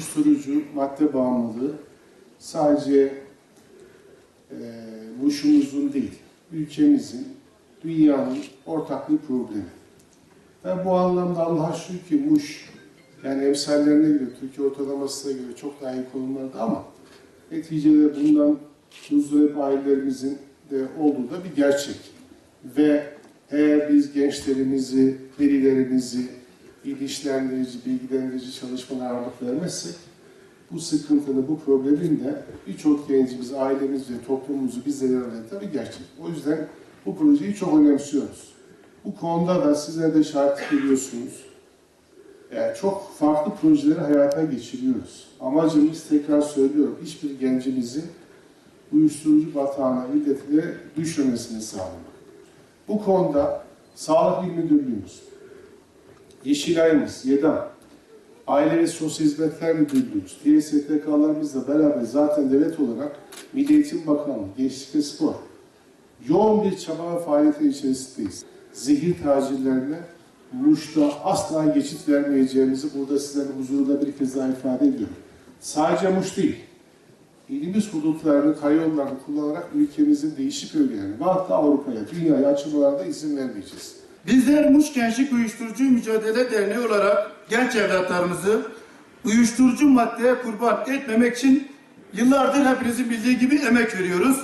uyuşturucu, madde bağımlılığı sadece e, Muş'umuzun değil, ülkemizin, dünyanın ortak bir problemi. Ben bu anlamda Allah'a şükür ki Muş, yani emsallerine göre, Türkiye ortalamasına göre çok daha iyi konumlarda ama neticede bundan muzdarip ailelerimizin de olduğu da bir gerçek. Ve eğer biz gençlerimizi, velilerimizi bilinçlendirici, bilgilendirici çalışmalara ağırlık vermezsek bu sıkıntının, bu problemin de birçok gencimiz, ailemiz ve toplumumuzu bizlere öğreten bir gerçek. O yüzden bu projeyi çok önemsiyoruz. Bu konuda da sizler de şahit ediyorsunuz. Yani çok farklı projeleri hayata geçiriyoruz. Amacımız tekrar söylüyorum, hiçbir gencimizin uyuşturucu batağına, illetine düşmemesini sağlamak. Bu konuda Sağlık İl Müdürlüğümüz, Yeşilay'ımız, YEDAM, Aile ve Sosyal Hizmetler Müdürlüğümüz, diğer STK'larımızla beraber zaten devlet olarak Milli Eğitim Bakanlığı, Gençlik ve Spor, yoğun bir çaba ve faaliyetin içerisindeyiz. Zehir tacirlerine Muş'ta asla geçit vermeyeceğimizi burada sizlerin huzurunda bir kez daha ifade ediyorum. Sadece Muş değil, ilimiz hudutlarını, karayollarını kullanarak ülkemizin değişik bölgelerine ve hatta Avrupa'ya, dünyaya açılmalarına izin vermeyeceğiz. Bizler Muş Gençlik Uyuşturucu Mücadele Derneği olarak genç evlatlarımızı uyuşturucu maddeye kurban etmemek için yıllardır hepinizin bildiği gibi emek veriyoruz.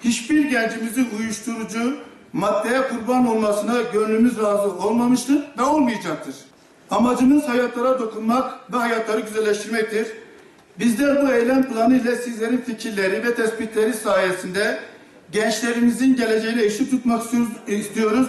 Hiçbir gencimizin uyuşturucu maddeye kurban olmasına gönlümüz razı olmamıştır ve olmayacaktır. Amacımız hayatlara dokunmak ve hayatları güzelleştirmektir. Bizler bu eylem planı ile sizlerin fikirleri ve tespitleri sayesinde gençlerimizin geleceğine ışık tutmak istiyoruz.